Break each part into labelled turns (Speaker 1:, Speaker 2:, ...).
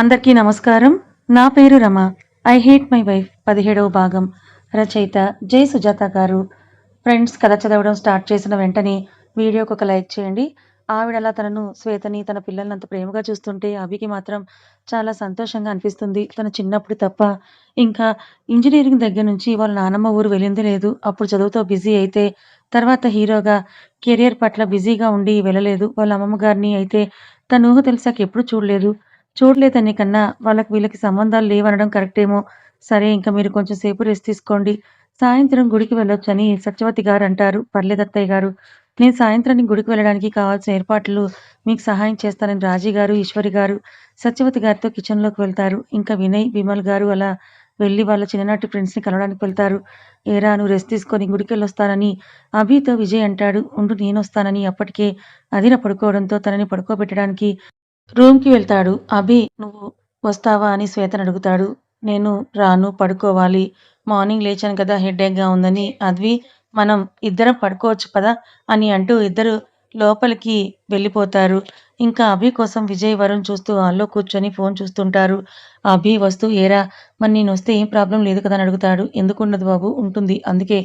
Speaker 1: అందరికీ నమస్కారం. నా పేరు Rama. I hate my wife పదిహేడవ భాగం. రచయిత జై సుజాత గారు. ఫ్రెండ్స్ కథ చదవడం స్టార్ట్ చేసిన వెంటనే వీడియోకి ఒక లైక్ చేయండి. ఆవిడ అలా తనను శ్వేతని తన పిల్లల్ని అంత ప్రేమగా చూస్తుంటే అవికి మాత్రం చాలా సంతోషంగా అనిపిస్తుంది. తన చిన్నప్పుడు తప్ప ఇంకా ఇంజనీరింగ్ దగ్గర నుంచి వాళ్ళ నానమ్మ ఊరు వెళ్ళింది లేదు. అప్పుడు చదువుతో బిజీ అయితే తర్వాత హీరోగా కెరియర్ పట్ల బిజీగా ఉండి వెళ్ళలేదు. వాళ్ళ అమ్మమ్మ గారిని అయితే తన ఊహ తెలిసాక ఎప్పుడు చూడలేదు. చూడలేదనే కన్నా వాళ్ళకి వీళ్ళకి సంబంధాలు లేవనడం కరెక్టేమో. సరే ఇంకా మీరు కొంచెం సేపు రెస్ట్ తీసుకోండి. సాయంత్రం గుడికి వెళ్ళొచ్చని సత్యవతి గారు అంటారు. పర్లేదత్తయ్య గారు. నేను సాయంత్రానికి గుడికి వెళ్ళడానికి కావాల్సిన ఏర్పాట్లు మీకు సహాయం చేస్తానని రాజీ గారు ఈశ్వరి గారు సత్యవతి గారితో కిచెన్లోకి వెళ్తారు. ఇంకా వినయ్ విమల్ గారు అలా వెళ్ళి వాళ్ళ చిన్ననాటి ఫ్రెండ్స్ని కలవడానికి వెళ్తారు. ఏరా నువ్వు రెస్ట్ తీసుకొని గుడికి వెళ్ళొస్తానని అభితో విజయ్ అంటాడు. ఉండు నేను వస్తానని అప్పటికే అదిన పడుకోవడంతో తనని పడుకోబెట్టడానికి రూమ్కి వెళ్తాడు. అభి నువ్వు వస్తావా? అని శ్వేతను అడుగుతాడు. నేను రాను పడుకోవాలి. మార్నింగ్ లేచాను కదా హెడ్ఏక్గా ఉందని. అద్వి మనం ఇద్దరం పడుకోవచ్చు పదా? అని అంటూ ఇద్దరు లోపలికి వెళ్ళిపోతారు. ఇంకా అభి కోసం విజయ్ వరుణ్ చూస్తూ హాల్లో కూర్చొని ఫోన్ చూస్తుంటారు. అభి వస్తూ ఏరా? మరి నేను వస్తే ఏం ప్రాబ్లం లేదు కదా? అని అడుగుతాడు. ఎందుకు ఉండదు బాబు? ఉంటుంది. అందుకే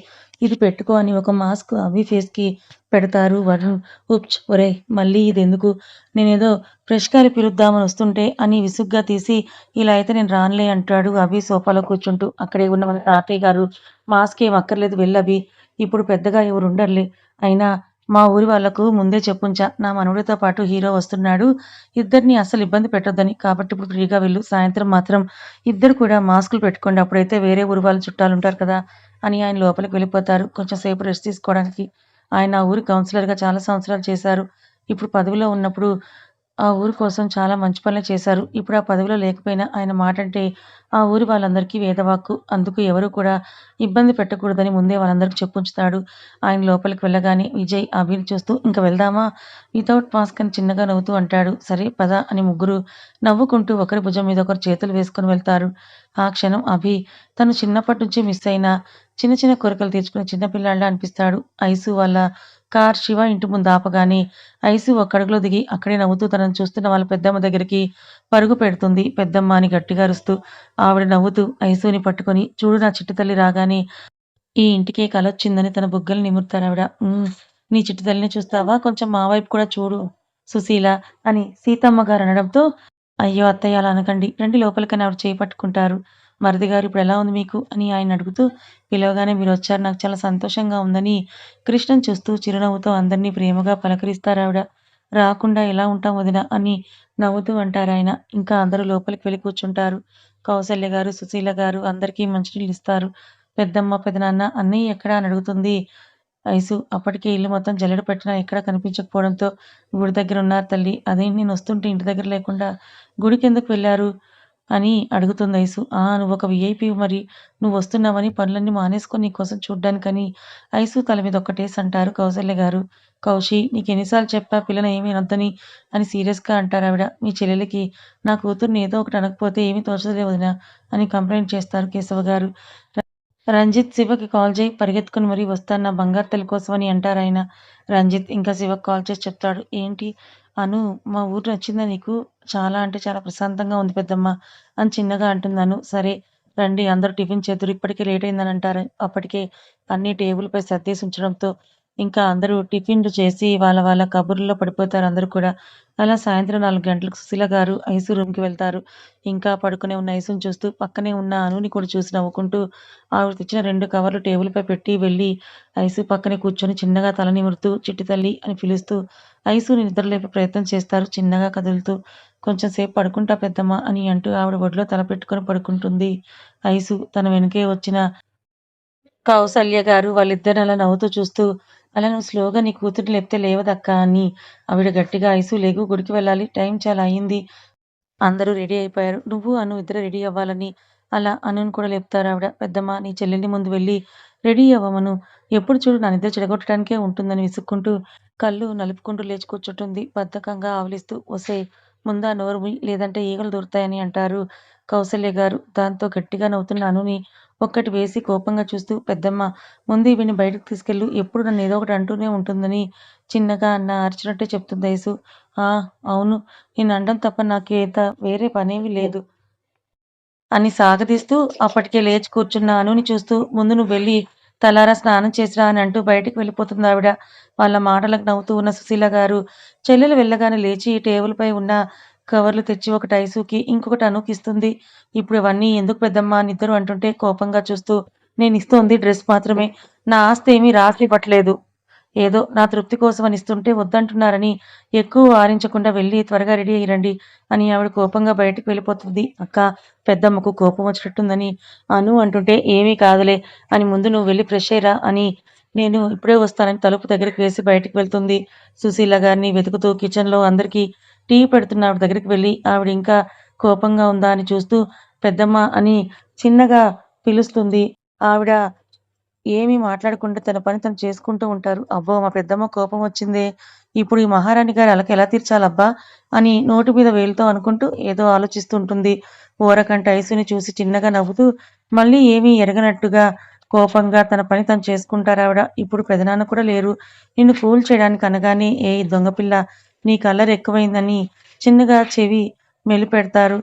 Speaker 1: ఇది పెట్టుకో అని ఒక మాస్క్ అవి ఫేస్కి పెడతారు. వరుణ్ ఉప్చ్ ఒరే మళ్ళీ ఇది ఎందుకు? నేనేదో ఫ్రెష్ గాలి పిలుద్దామని వస్తుంటే అని విసుగ్గా తీసి ఇలా అయితే నేను రానులే అంటాడు అభి సోఫాలో కూర్చుంటూ. అక్కడే ఉన్న మన తాతయ్య గారు మాస్క్ ఏం అక్కర్లేదు వెళ్ళవి ఇప్పుడు పెద్దగా ఎవరు ఉండర్లే. అయినా మా ఊరి వాళ్ళకు ముందే చెప్పుంచా. నా మనవుడితో పాటు హీరో వస్తున్నాడు. ఇద్దరిని అసలు ఇబ్బంది పెట్టొద్దని. కాబట్టి ఇప్పుడు ఫ్రీగా వెళ్ళు. సాయంత్రం మాత్రం ఇద్దరు కూడా మాస్కులు పెట్టుకోండి. అప్పుడైతే వేరే ఊరి వాళ్ళు చుట్టాలు ఉంటారు కదా అని ఆయన లోపలికి వెళ్ళిపోతారు. కొంచెం సేపు రెస్ట్ తీసుకోవడానికి. ఆయన ఆ ఊరి కౌన్సిలర్గా చాలా సంవత్సరాలు చేశారు. ఇప్పుడు పదవిలో ఉన్నప్పుడు ఆ ఊరి కోసం చాలా మంచి పనులు చేశారు. ఇప్పుడు ఆ పదవిలో లేకపోయినా ఆయన మాట అంటే ఆ ఊరి వాళ్ళందరికీ వేదవాక్కు. అందుకు ఎవరు కూడా ఇబ్బంది పెట్టకూడదని ముందే వాళ్ళందరికీ చెప్పుంచుతాడు ఆయన లోపలికి వెళ్ళగానే విజయ్ అభిని చూస్తూ ఇంకా వెళ్దామా? వితౌట్ మాస్క్ అని చిన్నగా నవ్వుతూ అంటాడు. సరే పద అని ముగ్గురు నవ్వుకుంటూ ఒకరి భుజం మీద ఒకరు చేతులు వేసుకుని వెళ్తారు. ఆ క్షణం అభి తను చిన్నప్పటి నుంచి మిస్ అయిన చిన్న చిన్న కోరికలు తీర్చుకునే చిన్నపిల్లాళ్ళ అనిపిస్తాడు. ఐసు వాళ్ళ కార్ శివ ఇంటి ముందు ఆపగానే ఐసు ఒక్కడుగులో దిగి అక్కడే నవ్వుతూ తనను చూస్తున్న వాళ్ళ పెద్దమ్మ దగ్గరికి పరుగు పెడుతుంది. పెద్దమ్మ అని గట్టిగా అరుస్తూ ఆవిడ నవ్వుతూ ఐసుని పట్టుకొని చూడు నా చిట్టి తల్లి రాగానే ఈ ఇంటికే కలొచ్చిందని తన బుగ్గలు నిమురుతారు ఆవిడ. "ఉమ్, నీ చిట్టి తల్లిని చూస్తావా? కొంచెం మా వైపు కూడా చూడు సుశీల అని సీతమ్మ గారు అనడంతో అయ్యో అత్తయ్య అలా అనకండి. రండి లోపలికని ఆవిడ చేయి పట్టుకుంటారు. మరిది గారు ఇప్పుడు ఎలా ఉంది మీకు? అని ఆయన అడుగుతూ పిలవగానే మీరు వచ్చారు. నాకు చాలా సంతోషంగా ఉందని కృష్ణన్ చూస్తూ చిరునవ్వుతో అందరినీ ప్రేమగా పలకరిస్తారు ఆవిడ. రాకుండా ఎలా ఉంటాం వదిన? అని నవ్వుతూ అంటారు ఆయన. ఇంకా అందరూ లోపలికి వెళ్ళి కూర్చుంటారు. కౌసల్య గారు సుశీల గారు అందరికీ మంచినీళ్ళు ఇస్తారు. పెద్దమ్మ పెదనాన్న అన్నయ్య ఎక్కడా అని అడుగుతుంది ఐసు. అప్పటికే ఇల్లు మొత్తం జల్లెడ పెట్టినా ఎక్కడ కనిపించకపోవడంతో గుడి దగ్గర ఉన్నారు తల్లి. అదేంటి? నేను వస్తుంటే ఇంటి దగ్గర లేకుండా గుడికి ఎందుకు వెళ్ళారు? అని అడుగుతుంది ఐసు ఆ నువ్వు ఒక విఐపి మరి నువ్వు వస్తున్నావని పనులన్నీ మానేసుకొని నీకోసం చూడ్డానికని ఐసు తల మీద ఒక్కటేసి అంటారు కౌశల్య గారు. కౌశి నీకు ఎన్నిసార్లు చెప్పా పిల్లని ఏమీ అనొద్దని అని సీరియస్గా అంటారు ఆవిడ. మీ చెల్లెలకి నా కూతుర్ని ఏదో ఒకటి అనకపోతే ఏమీ తోచలే వదినా అని కంప్లైంట్ చేస్తారు కేశవ గారు. రంజిత్ శివకి కాల్ చేయి పరిగెత్తుకుని మరీ వస్తాను నా బంగారు తల్లి కోసం అని అంటారు ఆయన. రంజిత్ ఇంకా శివకి కాల్ చేసి చెప్తాడు. ఏంటి? అను మా ఊరు నచ్చిందా నీకు? చాలా అంటే చాలా ప్రశాంతంగా ఉంది పెద్దమ్మ అని చిన్నగా అంటున్నాను. సరే రండి అందరూ టిఫిన్ చేతురు ఇప్పటికే లేట్ అయిందని అంటారు. అప్పటికే అన్ని టేబుల్పై సర్దేసి ఉంచడంతో ఇంకా అందరూ టిఫిన్లు చేసి వాళ్ళ వాళ్ళ కబుర్లలో పడిపోతారు అందరూ కూడా. అలా సాయంత్రం నాలుగు గంటలకు సుశీల గారు ఐసు రూమ్కి వెళ్తారు. ఇంకా పడుకునే ఉన్న ఐసుని చూస్తూ పక్కనే ఉన్న అనుని కూడా చూసి నవ్వుకుంటూ ఆవిడ తెచ్చిన రెండు కవర్లు టేబుల్పై పెట్టి వెళ్ళి ఐసు పక్కనే కూర్చొని చిన్నగా తల నిమురుతూ చిట్టి తల్లి అని పిలుస్తూ ఐసుని నిద్రలేపే ప్రయత్నం చేస్తారు. చిన్నగా కదులుతూ కొంచెం సేపు పడుకుంటా పెద్దమ్మ అని అంటూ ఆవిడ ఒడిలో తల పెట్టుకొని పడుకుంటుంది. ఐసు తన వెనుకే వచ్చిన కౌసల్య గారు వాళ్ళిద్దరిని అలా నవ్వుతూ చూస్తూ అలా నువ్వు స్లోగా నీ కూతుర్ని లేపితే లేవదక్కా అని ఆవిడ గట్టిగా ఐసు లేగు గుడికి వెళ్ళాలి. టైం చాలా అయింది. అందరూ రెడీ అయిపోయారు. నువ్వు అను ఇద్దరు రెడీ అవ్వాలని అలా అనుని కూడా లేపుతారు ఆవిడ. పెద్దమ్మ నీ చెల్లెల్ని ముందు వెళ్ళి రెడీ అవ్వమను. ఎప్పుడు చూడు నా నిద్ర చెడగొట్టడానికే ఉంటుందని విసుక్కుంటూ కళ్ళు నలుపుకుంటూ లేచి కూర్చుంటుంది బద్ధకంగా ఆవలిస్తూ వసే ముందా నోరు లేదంటే ఈగలు దొరుకుతాయని అంటారు కౌసల్య గారు. దాంతో గట్టిగా నవ్వుతున్న అనుని ఒక్కటి వేసి కోపంగా చూస్తూ పెద్దమ్మ ముందు ఈవిడ్ని బయటకు తీసుకెళ్ళు ఎప్పుడు నన్ను ఏదో ఒకటి అంటూనే ఉంటుందని చిన్నగా అన్న అరిచినట్టే చెప్తుంది ఐసు. ఆ అవును నేను అనడం తప్ప నాకేత వేరే పనేవి లేదు. అని సాగదీస్తూ అప్పటికే లేచి కూర్చున్న అనుని చూస్తూ ముందు నువ్వు వెళ్ళి తలారా స్నానం చేసిరా అని అంటూ బయటికి వెళ్ళిపోతుందావిడ. వాళ్ళ మాటలకు నవ్వుతూ ఉన్న సుశీల గారు చెల్లెలు వెళ్ళగానే లేచి టేబుల్ పై ఉన్న కవర్లు తెచ్చి ఒకటి ఐసుకి, ఇంకొకటి అనుకి ఇస్తుంది. ఇప్పుడు ఇవన్నీ ఎందుకు పెద్దమ్మా అని ఇద్దరు అంటుంటే కోపంగా చూస్తూ నేను ఇస్తోంది డ్రెస్ మాత్రమే. నా ఆస్తి ఏమీ రాసి ఇవ్వట్లేదు. ఏదో నా తృప్తి కోసం అని ఇస్తుంటే వద్దంటున్నారని ఎక్కువ వారించకుండా వెళ్ళి త్వరగా రెడీ అయ్యి రండి అని ఆవిడ కోపంగా బయటకు వెళ్ళిపోతుంది. అక్కా పెద్దమ్మకు కోపం వచ్చినట్టుందని అను అంటుంటే ఏమీ కాదులే అని ముందు నువ్వు వెళ్ళి ఫ్రెష్ అయ్యరా అని నేను ఇప్పుడే వస్తానని తలుపు దగ్గరికి వేసి బయటికి వెళ్తుంది. సుశీల గారిని వెతుకుతూ కిచెన్లో అందరికీ టీ పెడుతున్న ఆవిడ దగ్గరికి వెళ్ళి ఆవిడ ఇంకా కోపంగా ఉందా అని చూస్తూ పెద్దమ్మ అని చిన్నగా పిలుస్తుంది. ఆవిడ ఏమీ మాట్లాడకుండా తన పని తను చేసుకుంటూ ఉంటారు. అబ్బో మా పెద్దమ్మ కోపం వచ్చిందే ఇప్పుడు ఈ మహారాణి గారు అలక ఎలా తీర్చాలబ్బా అని నోటి మీద వేలుతో అనుకుంటూ ఏదో ఆలోచిస్తుంటుంది. ఓరకంట ఐసుని చూసి చిన్నగా నవ్వుతూ మళ్ళీ ఏమీ ఎరగనట్టుగా కోపంగా తన పని తను చేసుకుంటారావిడ. ఇప్పుడు పెదనాన్న కూడా లేరు. నిన్ను ఫూల్ చేయడానికి అనగానే ఏ దొంగపిల్ల నీ కలర్ ఎక్కువైందని చిన్నగా చెవి మెలిపెడతారు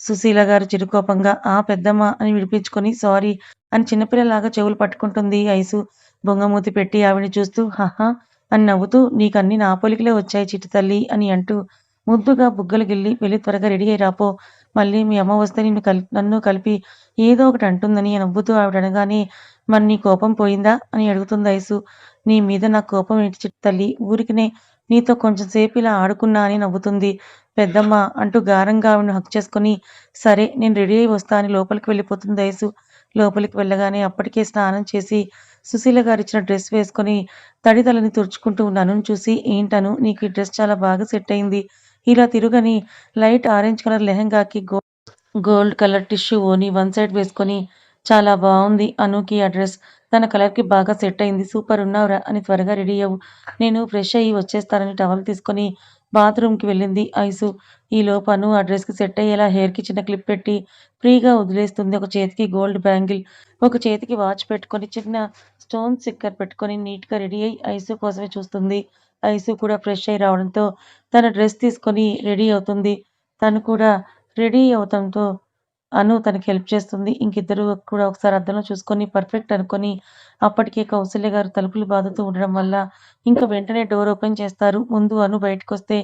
Speaker 1: సుశీల గారు చిరుకోపంగా. ఆ పెద్దమ్మ అని విడిపించుకొని సారీ అని చిన్నపిల్లలాగా చెవులు పట్టుకుంటుంది ఐసు బొంగమూతి పెట్టి ఆవిడని చూస్తూ హహా అని నవ్వుతూ నీకన్నీ నా పోలికలే వచ్చాయి చిట్టి తల్లి అని అంటూ ముద్దుగా బుగ్గలు గిల్లి వెళ్ళి త్వరగా రెడీ అయి రాపో మళ్ళీ మీ అమ్మ వస్తే నిన్ను కలి నన్ను కలిపి ఏదో ఒకటి అంటుందని నవ్వుతూ ఆవిడ అనగానే మరి నీ కోపం పోయిందా అని అడుగుతుంది ఐసు. నీ మీద నా కోపం ఏంటి చిట్టి తల్లి ఊరికినే నీతో కొంచెం సేపు ఇలా ఆడుకున్నా అని నవ్వుతుంది. పెద్దమ్మ అంటూ గారంగా ఆవిడని హక్ చేసుకొని సరే నేను రెడీ అయి వస్తా అని లోపలికి వెళ్ళిపోతుంది ఐసు. లోపలికి వెళ్ళగానే అప్పటికే స్నానం చేసి సుశీల గారు ఇచ్చిన డ్రెస్ వేసుకొని తడి తలని తుడుచుకుంటూ నన్ను చూసి ఏంటను నీకు ఈ డ్రెస్ చాలా బాగా సెట్ అయింది. ఇలా తిరుగని లైట్ ఆరెంజ్ కలర్ లెహంగాకి గో గోల్డ్ కలర్ టిష్యూ ఓని వన్ సైడ్ వేసుకొని చాలా బాగుంది అనుకి ఆ డ్రెస్. తన కలర్‌కి బాగా సెట్ అయింది. సూపర్ ఉన్నావురా అని త్వరగా రెడీ అవ్వు. నేను ఫ్రెష్ అయ్యి వచ్చేస్తానని టవల్ తీసుకొని బాత్రూమ్‌కి వెళ్ళింది ఐసు. ఈలోపు అను ఆ డ్రెస్‌కి సెట్ అయ్యేలా హెయిర్‌కి చిన్న క్లిప్ పెట్టి ఫ్రీగా వదిలేస్తుంది. ఒక చేతికి గోల్డ్ బ్యాంగిల్, ఒక చేతికి వాచ్ పెట్టుకొని చిన్న స్టోన్ స్టిక్కర్ పెట్టుకొని నీట్‌గా రెడీ అయ్యి ఐసు కోసమే చూస్తుంది. ఐసు కూడా ఫ్రెష్ అయ్యి రావడంతో తన డ్రెస్ తీసుకొని రెడీ అవుతుంది. తను కూడా రెడీ అవటంతో అను తనకి హెల్ప్ చేస్తుంది. ఇంకిద్దరూ కూడా ఒకసారి అద్దంలో చూసుకొని పర్ఫెక్ట్ అనుకొని అప్పటికే కౌసల్య గారు తలుపులు బాధతూ ఉండడం వల్ల ఇంకా వెంటనే డోర్ ఓపెన్ చేస్తారు. ముందు అను బయటకొస్తే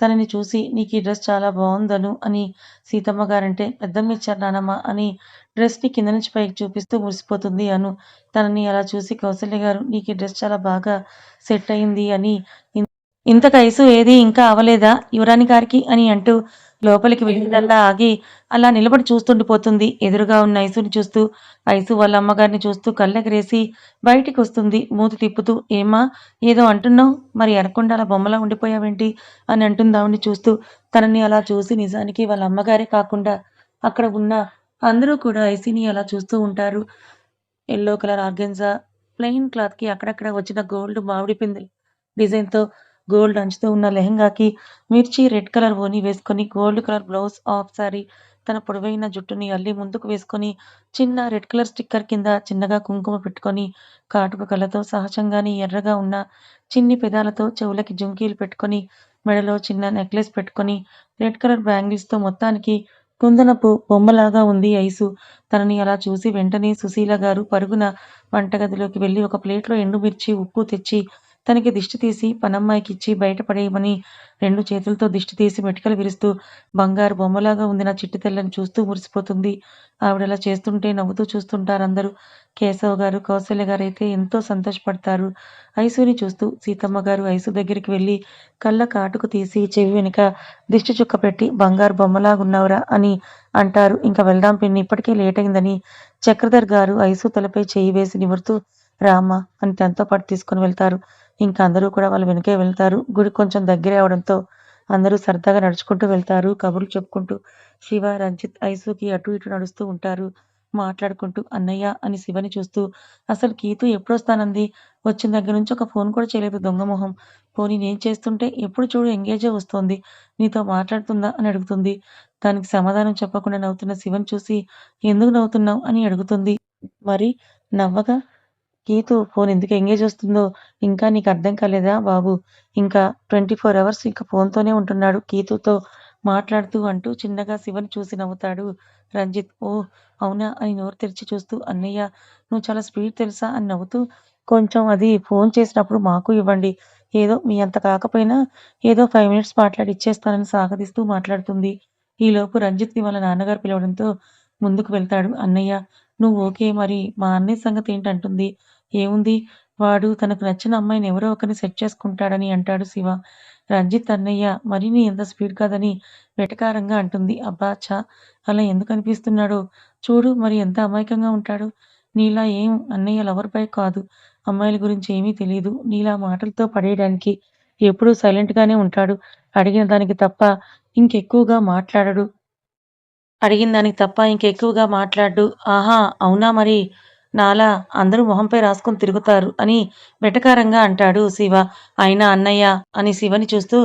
Speaker 1: తనని చూసి నీకు ఈ డ్రెస్ చాలా బాగుందను అని సీతమ్మ గారంటే పెద్దమ్మ ఇచ్చారు నానమ్మ అని డ్రెస్‌ని కింద నుంచి పైకి చూపిస్తూ మురిసిపోతుంది అను. తనని అలా చూసి కౌసల్య గారు నీకు డ్రెస్ చాలా బాగా సెట్ అయింది అని ఇంత ఇంతకు ఐసు ఇంకా అవ్వలేదా యువరాణి గారికి అని అంటూ లోపలికి వెళ్ళిందల్లా ఆగి అలా నిలబడి చూస్తుండిపోతుంది. ఎదురుగా ఉన్న ఐసుని చూస్తూ ఐసు వాళ్ళ అమ్మగారిని చూస్తూ కళ్ళెగరేసి బయటికి వస్తుంది మూతి తిప్పుతూ ఏమా ఏదో అంటున్నావు మరి అనకుండా అలా బొమ్మలా ఉండిపోయావేంటి అని అంటుందావిడ్ని చూస్తూ. తనని అలా చూసి నిజానికి వాళ్ళ అమ్మగారే కాకుండా అక్కడ ఉన్న అందరూ కూడా ఐసీని అలా చూస్తూ ఉంటారు. ఎల్లో కలర్ ఆర్గెన్జా ప్లెయిన్ క్లాత్‌కి అక్కడక్కడ వచ్చిన గోల్డ్ మామిడి పిందెలు డిజైన్‌తో గోల్డ్ అంచుతో ఉన్న లెహంగాకి మిర్చి రెడ్ కలర్ ఓని వేసుకొని gold colour blouse of sari తన పొడవైన జుట్టుని అల్లి ముందుకు వేసుకొని చిన్న రెడ్ కలర్ స్టిక్కర్ కింద చిన్నగా కుంకుమ పెట్టుకొని కాటుక కళ్ళతో సహజంగానే ఎర్రగా ఉన్న చిన్ని పెదాలతో చెవులకి జుంకీలు పెట్టుకొని మెడలో చిన్న నెక్లెస్ పెట్టుకొని రెడ్ కలర్ బ్యాంగిల్స్‌తో మొత్తానికి కుందనపు బొమ్మలాగా ఉంది ఐసు. తనని అలా చూసి వెంటనే సుశీల గారు పరుగున వంటగదిలోకి వెళ్ళి ఒక ప్లేట్‌లో ఎండుమిర్చి, ఉప్పు తెచ్చి తనకి దిష్టి తీసి పనమ్మాయికిచ్చి బయటపడేయమని రెండు చేతులతో దిష్టి తీసి మెటికలు విరుస్తూ బంగారు బొమ్మలాగా ఉంది నా చిట్టి తెల్లని చూస్తూ మురిసిపోతుంది. ఆవిడలా చేస్తుంటే నవ్వుతూ చూస్తుంటారు అందరూ కేశవ్ గారు, కౌసల్య అయితే ఎంతో సంతోషపడతారు. ఐసుని చూస్తూ సీతమ్మ గారు ఐసు దగ్గరికి వెళ్ళి కళ్ళ కాటుకు తీసి చెవి వెనుక దిష్టి చుక్క పెట్టి బంగారు బొమ్మలాగున్నావురా అని అంటారు. ఇంకా వెళ్దాం పిన్ని ఇప్పటికే లేట్ అయిందని చక్రధర్ గారు ఐసు తలపై చేయి వేసి నిమురుతూ రామా అని తనతో పాటు తీసుకొని వెళ్తారు. ఇంకా అందరూ కూడా వాళ్ళ వెనకే వెళ్తారు. గుడి కొంచెం దగ్గరే అవడంతో అందరూ సరదాగా నడుచుకుంటూ వెళ్తారు. కబుర్లు చెప్పుకుంటూ. శివ, రంజిత్ ఐసుకి అటు ఇటు నడుస్తూ ఉంటారు. మాట్లాడుకుంటూ అన్నయ్య అని శివని చూస్తూ అసలు కీతు ఎప్పుడొస్తానంది వచ్చిన దగ్గర నుంచి ఒక ఫోన్ కూడా చేయలేదు దొంగ మొహం పోనీ నేను చేస్తుంటే ఎప్పుడు చూడు ఎంగేజే వస్తోంది నీతో మాట్లాడుతుందా అని అడుగుతుంది దానికి సమాధానం చెప్పకుండా నవ్వుతున్న శివని చూసి ఎందుకు నవ్వుతున్నావు అని అడుగుతుంది మరి నవ్వగా గీతు ఫోన్ ఎందుకు ఎంగేజ్ వస్తుందో ఇంకా నీకు అర్థం కాలేదా బాబు? ఇంకా ట్వంటీ ఫోర్ అవర్స్ ఇంకా ఫోన్తోనే ఉంటున్నాడు గీతుతో మాట్లాడుతూ అంటూ చిన్నగా శివని చూసి నవ్వుతాడు రంజిత్. ఓ అవునా? అని నోరు తెరిచి చూస్తూ అన్నయ్య నువ్వు చాలా స్పీడ్ తెలుసా? అని నవ్వుతూ కొంచెం అది ఫోన్ చేసినప్పుడు మాకు ఇవ్వండి. ఏదో మీ అంత కాకపోయినా ఏదో ఫైవ్ మినిట్స్ మాట్లాడి ఇచ్చేస్తానని సాగదీస్తూ మాట్లాడుతుంది. ఈలోపు రంజిత్ని వాళ్ళ నాన్నగారు పిలవడంతో ముందుకు వెళ్తాడు. అన్నయ్య నువ్వు ఓకే మరి మా అన్నయ్య సంగతి ఏంటంటుంది? ఏముంది? వాడు తనకు నచ్చిన అమ్మాయిని ఎవరో ఒకరిని సెట్ చేసుకుంటాడని అంటాడు శివ. రంజిత్ అన్నయ్య మరి నీ ఎంత స్పీడ్ కాదని వెటకారంగా అంటుంది. అబ్బా ఛా! అలా ఎందుకు అనిపిస్తున్నాడు? చూడు మరి ఎంత అమాయకంగా ఉంటాడు? నీలా ఏం అన్నయ్య లవర్ బాయ్ కాదు. అమ్మాయిల గురించి ఏమీ తెలియదు నీలా మాటలతో పడేయడానికి ఎప్పుడూ సైలెంట్ గానే ఉంటాడు. అడిగిన దానికి తప్ప ఇంకెక్కువగా మాట్లాడడు. అడిగిన దానికి తప్ప ఇంకెక్కువగా మాట్లాడు. ఆహా అవునా మరి? నాలా అందరూ మొహంపై రాసుకుని తిరుగుతారు అని వెటకారంగా అంటాడు శివ. అయినా అన్నయ్య అని శివని చూస్తూ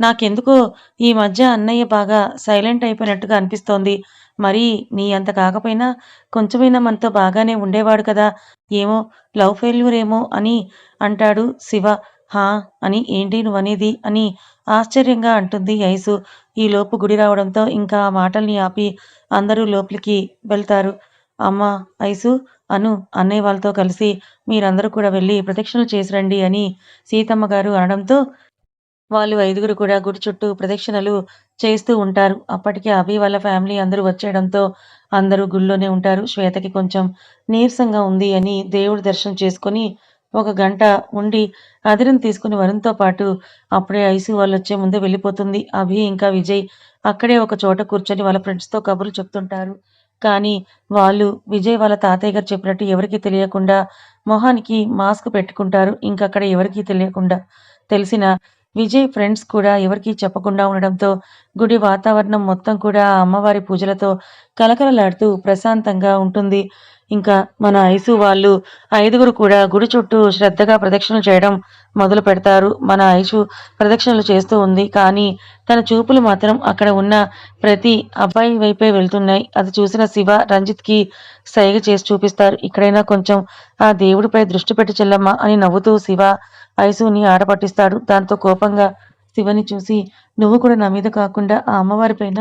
Speaker 1: నాకెందుకో ఈ మధ్య అన్నయ్య బాగా సైలెంట్ అయిపోయినట్టుగా అనిపిస్తోంది. మరి నీ అంత కాకపోయినా కొంచెమైనా మనతో బాగానే ఉండేవాడు కదా ఏమో లవ్ ఫెయిల్యూర్ ఏమో అని అంటాడు శివ. హా అని ఏంటి నువ్వనేది అని ఆశ్చర్యంగా అంటుంది ఐసు. ఈలోపు గుడి రావడంతో ఇంకా ఆ మాటల్ని ఆపి అందరూ లోపలికి వెళ్తారు. అమ్మ ఐసు అను అన్నయ్య వాళ్ళతో కలిసి మీరందరూ కూడా వెళ్ళి ప్రదక్షిణలు చేసి రండి అని సీతమ్మ గారు అనడంతో వాళ్ళు ఐదుగురు కూడా గుడి చుట్టూ ప్రదక్షిణలు చేస్తూ ఉంటారు. అప్పటికే అభి వాళ్ళ ఫ్యామిలీ అందరూ వచ్చేయడంతో అందరూ గుళ్ళోనే ఉంటారు. శ్వేతకి కొంచెం నీరసంగా ఉంది అని దేవుడి దర్శనం చేసుకొని ఒక గంట ఉండి అదిరం తీసుకుని వరుణ్తో పాటు అప్పుడే ఐసు వాళ్ళు వచ్చే ముందే వెళ్ళిపోతుంది. అభి ఇంకా విజయ్ అక్కడే ఒక చోట కూర్చొని వాళ్ళ ఫ్రెండ్స్తో కబుర్లు చెప్తుంటారు. కానీ వాళ్ళు విజయ్ వాళ్ళ తాతయ్య గారు చెప్పినట్టు ఎవరికీ తెలియకుండా మొహానికి మాస్క్ పెట్టుకుంటారు. ఇంకక్కడ ఎవరికీ తెలియకుండా తెలిసిన విజయ్ ఫ్రెండ్స్ కూడా ఎవరికీ చెప్పకుండా ఉండడంతో గుడి వాతావరణం మొత్తం కూడా ఆ అమ్మవారి పూజలతో కలకలలాడుతూ ప్రశాంతంగా ఉంటుంది. ఇంకా మన ఐసు వాళ్ళు ఐదుగురు కూడా గుడి చుట్టూ శ్రద్ధగా ప్రదక్షిణలు చేయడం మొదలు పెడతారు. మన ఐసు ప్రదక్షిణలు చేస్తూ ఉంది. కానీ తన చూపులు మాత్రం అక్కడ ఉన్న ప్రతి అబ్బాయి వైపే వెళ్తున్నాయి. అది చూసిన శివ రంజిత్కి సైగ చేసి చూపిస్తారు. ఇక్కడైనా కొంచెం ఆ దేవుడిపై దృష్టి పెట్టి చెల్లమ్మ అని నవ్వుతూ శివ ఐసుని ఆడపట్టిస్తాడు దాంతో కోపంగా శివని చూసి నువ్వు కూడా నా మీద కాకుండా ఆ అమ్మవారి పైన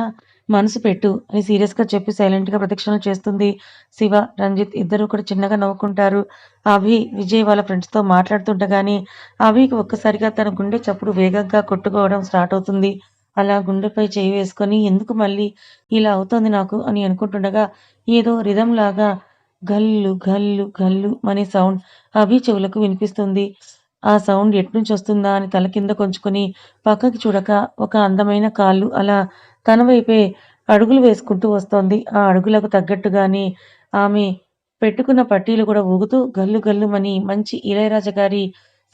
Speaker 1: మనసు పెట్టు అని సీరియస్గా చెప్పి సైలెంట్గా ప్రదక్షిణలు చేస్తుంది శివ. రంజిత్ ఇద్దరు కూడా చిన్నగా నవ్వుకుంటారు. అభి విజయ్ వాళ్ళ ఫ్రెండ్స్తో మాట్లాడుతుండగానే అభికి ఒక్కసారిగా తన గుండె చప్పుడు వేగంగా కొట్టుకోవడం స్టార్ట్ అవుతుంది. అలా గుండెపై చేయి వేసుకొని ఎందుకు మళ్ళీ ఇలా అవుతుంది నాకు? అని అనుకుంటుండగా ఏదో రిధం లాగా గల్లు గల్లు గల్లు అనే సౌండ్ అభి చెవులకు వినిపిస్తుంది. ఆ సౌండ్ ఎట్నుంచి వస్తుందా అని తల కింద కొంచుకొని పక్కకి చూడక ఒక అందమైన కాళ్ళు అలా తన వైపే అడుగులు వేసుకుంటూ వస్తోంది. ఆ అడుగులకు తగ్గట్టుగానే ఆమె పెట్టుకున్న పట్టీలు కూడా ఊగుతూ గల్లు గల్లుమని మంచి ఇళయరాజా గారి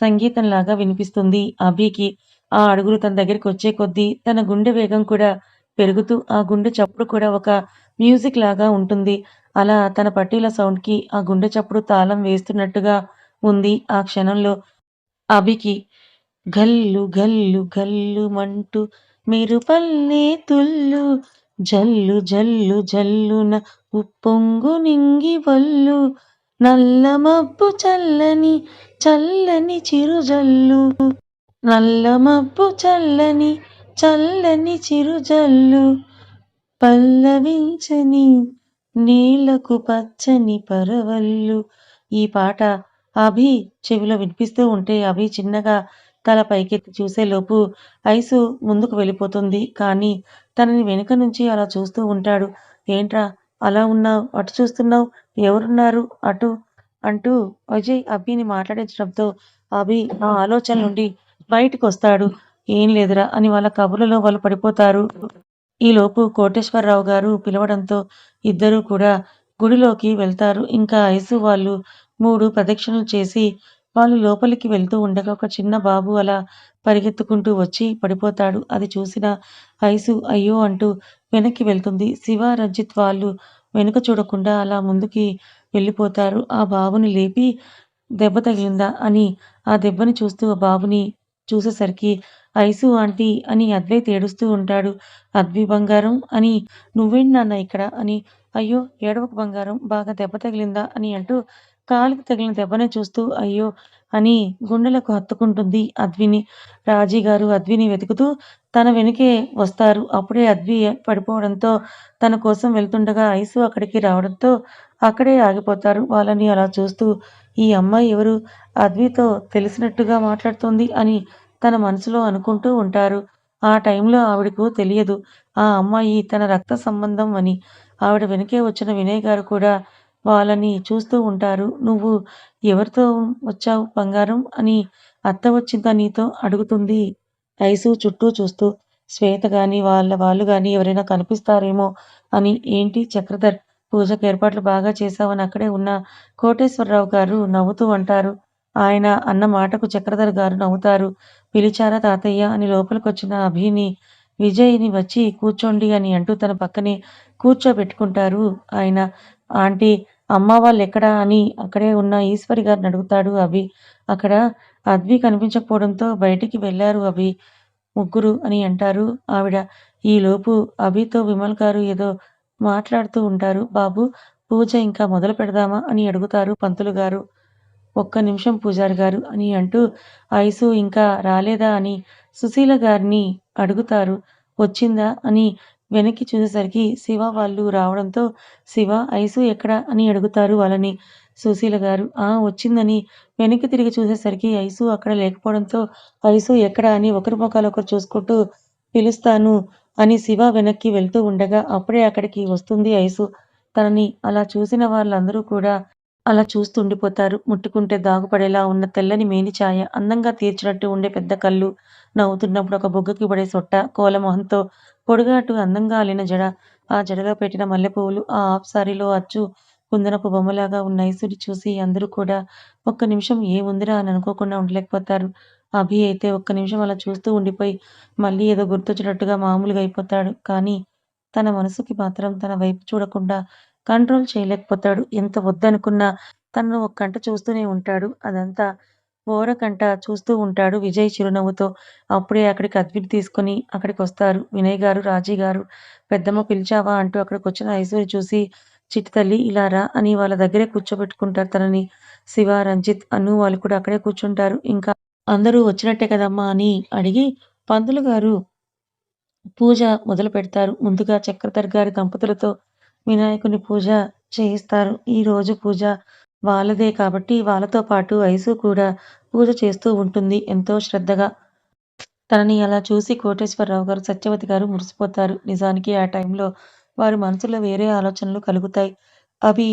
Speaker 1: సంగీతంలాగా వినిపిస్తుంది. అభికి ఆ అడుగులు తన దగ్గరికి వచ్చే కొద్దీ తన గుండె వేగం కూడా పెరుగుతూ ఆ గుండె చప్పుడు కూడా ఒక మ్యూజిక్ లాగా ఉంటుంది. అలా తన పట్టీల సౌండ్కి ఆ గుండె చప్పుడు తాళం వేస్తున్నట్టుగా ఉంది. ఆ క్షణంలో అభికి గల్లు గల్లు గల్లుమంటూ మెరుపల్లే తుల్లు. జల్లు జల్లు జల్లున ఉప్పొంగు నింగి వల్లు. నల్ల మబ్బు చల్లని చల్లని చిరుజల్లు. నల్ల మబ్బు చల్లని చల్లని చిరుజల్లు. పల్లవించని నీలకు పచ్చని పరవల్లు. ఈ పాట అభి చెవిలో వినిపిస్తూ ఉంటే అభి చిన్నగా తల పైకెత్తి చూసేలోపు ఐసు ముందుకు వెళ్ళిపోతుంది. కానీ తనని వెనుక నుంచి అలా చూస్తూ ఉంటాడు. ఏంట్రా అలా ఉన్నావు? అటు చూస్తున్నావు? ఎవరున్నారు? అటు అంటూ అజయ్ అభిని మాట్లాడించడంతో అభి ఆ ఆలోచన నుండి బయటకు వస్తాడు ఏం లేదురా అని వాళ్ళ కబుర్లలో వాళ్ళు పడిపోతారు. ఈలోపు కోటేశ్వరరావు గారు పిలవడంతో ఇద్దరూ కూడా గుడిలోకి వెళ్తారు. ఇంకా ఐసు వాళ్ళు మూడు ప్రదక్షిణలు చేసి వాళ్ళు లోపలికి వెళ్తూ ఉండగా ఒక చిన్న బాబు అలా పరిగెత్తుకుంటూ వచ్చి పడిపోతాడు అది చూసిన ఐసు అయ్యో అంటూ వెనక్కి వెళ్తుంది శివ రంజిత్ వాళ్ళు వెనుక చూడకుండా అలా ముందుకి వెళ్ళిపోతారు. ఆ బాబుని లేపి దెబ్బ తగిలిందా అని ఆ దెబ్బని చూస్తూ ఆ బాబుని చూసేసరికి ఐసు ఆంటీ అని అద్వైత్ ఏడుస్తూ ఉంటాడు. అద్వి బంగారం అని నువ్వేంటి నాన్న ఇక్కడ అని అయ్యో ఏడవకు బంగారం బాగా దెబ్బ తగిలిందా అని అంటూ కాలుకు తగిలిన దెబ్బని చూస్తూ అయ్యో అని గుండెలకు హత్తుకుంటుంది అద్విని. రాజీ గారు అద్విని వెతుకుతూ తన వెనుకే వస్తారు. అప్పుడే అద్వి పడిపోవడంతో తన కోసం వెళ్తుండగా ఐసు అక్కడికి రావడంతో అక్కడే ఆగిపోతారు. వాళ్ళని అలా చూస్తూ ఈ అమ్మాయి ఎవరు? అద్వితో తెలిసినట్టుగా మాట్లాడుతుంది అని తన మనసులో అనుకుంటూ ఉంటారు. ఆ టైంలో ఆవిడకు తెలియదు ఆ అమ్మాయి తన రక్త సంబంధం అని. ఆవిడ వెనకే వచ్చిన వినయ్ గారు కూడా వాళ్ళని చూస్తూ ఉంటారు. నువ్వు ఎవరితో వచ్చావు బంగారం అని అత్త వచ్చిందా నీతో అడుగుతుంది ఐసు చుట్టూ చూస్తూ. శ్వేత కానీ వాళ్ళ వాళ్ళు కానీ ఎవరైనా కనిపిస్తారేమో అని. ఏంటి చక్రధర్ పూజకు ఏర్పాట్లు బాగా చేశావని అక్కడే ఉన్న కోటేశ్వరరావు గారు నవ్వుతూ అంటారు. ఆయన అన్న మాటకు చక్రధర్ గారు నవ్వుతారు. పిలిచారా తాతయ్య అని లోపలికొచ్చిన అభిని విజయ్ని వచ్చి కూర్చోండి అని అంటూ తన పక్కనే కూర్చోబెట్టుకుంటారు ఆయన. ఆంటీ అమ్మ వాళ్ళు ఎక్కడ అని అక్కడే ఉన్న ఈశ్వరి గారిని అడుగుతాడు అభి. అక్కడ అద్వి కనిపించకపోవడంతో బయటికి వెళ్ళారు అభి. ముగ్గురు అని అంటారు ఆవిడ. ఈలోపు అభితో విమల్ గారు ఏదో మాట్లాడుతూ ఉంటారు. బాబు పూజ ఇంకా మొదలు పెడదామా అని అడుగుతారు పంతులు గారు. ఒక్క నిమిషం పూజారి గారు అని అంటూ ఐసు ఇంకా రాలేదా అని సుశీల గారిని అడుగుతారు. వచ్చిందా అని వెనక్కి చూసేసరికి శివ వాళ్ళు రావడంతో శివ, ఐసు ఎక్కడ అని అడుగుతారు వాళ్ళని. సుశీల గారు ఆ వచ్చిందని వెనక్కి తిరిగి చూసేసరికి ఐసు అక్కడ లేకపోవడంతో ఐసు ఎక్కడ అని ఒకరి ఒకరు చూసుకుంటూ పిలుస్తాను అని శివ వెనక్కి వెళ్తూ ఉండగా అప్పుడే అక్కడికి వస్తుంది ఐసు. తనని అలా చూసిన వాళ్ళందరూ కూడా అలా చూస్తుండిపోతారు. ముట్టుకుంటే దాగుపడేలా ఉన్న తెల్లని మేనిఛాయ, అందంగా తీర్చినట్టు ఉండే పెద్ద కళ్ళు, నవ్వుతున్నప్పుడు ఒక బొగ్గకి పడే సొట్ట, కోలమొహంతో పొడుగాటు అందంగా అల్లిన జడ, ఆ జడలో పెట్టిన మల్లెపువ్వులు, ఆ హాఫ్ సారీలో అచ్చు కుందనపు బొమ్మలాగా ఉన్న ఐసుని చూసి అందరూ కూడా ఒక్క నిమిషం ఏముందిరా అని అనుకోకుండా ఉండలేకపోతారు. అభి అయితే ఒక్క నిమిషం అలా చూస్తూ ఉండిపోయి మళ్ళీ ఏదో గుర్తొచ్చినట్టుగా మామూలుగా అయిపోతాడు. కానీ తన మనసుకి మాత్రం తన వైపు చూడకుండా కంట్రోల్ చేయలేకపోతాడు. ఎంత వద్దనుకున్నా తనను ఒక్కంట చూస్తూనే ఉంటాడు. అదంతా ఓరకంట చూస్తూ ఉంటాడు విజయ్ చిరునవ్వుతో. అప్పుడే అక్కడికి అద్విని తీసుకుని అక్కడికొస్తారు వినయ్ గారు, రాజీ గారు. పెద్దమ్మ పిలిచావా అంటూ అక్కడికి వచ్చిన ఐశ్వర్య చూసి చిట్టి తల్లి ఇలా రా అని వాళ్ళ దగ్గరే కూర్చోబెట్టుకుంటారు తనని. శివ, రంజిత్, అను వాళ్ళు కూడా అక్కడే కూర్చుంటారు. ఇంకా అందరూ వచ్చినట్టే కదమ్మా అని అడిగి పంతులు గారు పూజ మొదలు పెడతారు. ముందుగా చక్రధర్ గారి దంపతులతో వినాయకుని పూజ చేయిస్తారు. ఈ రోజు పూజ వాళ్ళదే కాబట్టి వాళ్ళతో పాటు వయసు కూడా పూజ చేస్తూ ఉంటుంది ఎంతో శ్రద్ధగా. తనని అలా చూసి కోటేశ్వరరావు గారు, సత్యవతి గారు మురిసిపోతారు. నిజానికి ఆ టైంలో వారి మనసులో వేరే ఆలోచనలు కలుగుతాయి. అవి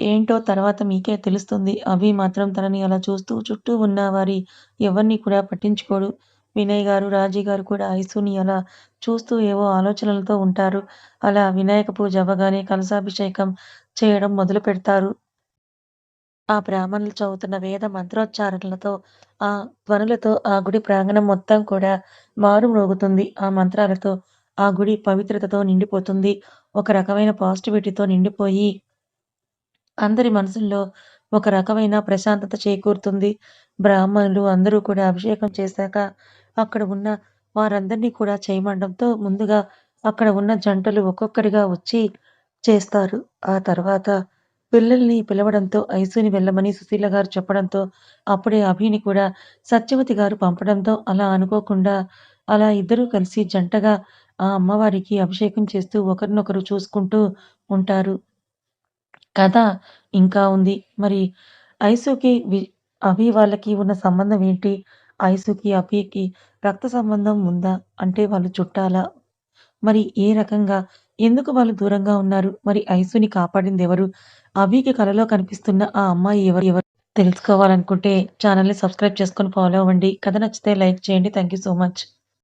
Speaker 1: ఏంటో తర్వాత మీకే తెలుస్తుంది. అవి మాత్రం తనని అలా చూస్తూ చుట్టూ ఉన్న వారి ఎవరిని కూడా పట్టించుకోడు. వినయ్ గారు, రాజీ గారు కూడా ఐసుని అలా చూస్తూ ఏవో ఆలోచనలతో ఉంటారు. అలా వినాయక పూజ అవ్వగానే కలశాభిషేకం చేయడం మొదలు పెడతారు. ఆ బ్రాహ్మణులు చదువుతున్న వేద మంత్రోచ్చారణలతో, ఆ ధ్వనులతో ఆ గుడి ప్రాంగణం మొత్తం కూడా మారుమ్రోగుతుంది. ఆ మంత్రాలతో ఆ గుడి పవిత్రతతో నిండిపోతుంది. ఒక రకమైన పాజిటివిటీతో నిండిపోయి అందరి మనసుల్లో ఒక రకమైన ప్రశాంతత చేకూరుతుంది. బ్రాహ్మణులు అందరూ కూడా అభిషేకం చేశాక అక్కడ ఉన్న వారందరినీ కూడా చేయమండంతో ముందుగా అక్కడ ఉన్న జంటలు ఒక్కొక్కరిగా వచ్చి చేస్తారు. ఆ తర్వాత పిల్లల్ని పిలవడంతో ఐసుని వెళ్ళమని సుశీల గారు చెప్పడంతో అప్పుడే అభిని కూడా సత్యవతి గారు పంపడంతో అలా అనుకోకుండా అలా ఇద్దరూ కలిసి జంటగా ఆ అమ్మవారికి అభిషేకం చేస్తూ ఒకరినొకరు చూసుకుంటూ ఉంటారు. కథ ఇంకా ఉంది. మరి ఐసుకి, వి అభి వాళ్ళకి ఉన్న సంబంధం ఏంటి? ఐసుకి, అభికి రక్త సంబంధం ఉందా? అంటే వాళ్ళు చుట్టాలా? మరి ఏ రకంగా? ఎందుకు వాళ్ళు దూరంగా ఉన్నారు? మరి ఐసుని కాపాడింది ఎవరు అవికి కలలో కనిపిస్తున్న ఆ అమ్మాయి ఎవరు ఎవరు? తెలుసుకోవాలనుకుంటే ఛానల్‌ని సబ్స్క్రైబ్ చేసుకొని ఫాలో అవ్వండి. కథ నచ్చితే లైక్ చేయండి. Thank you so much.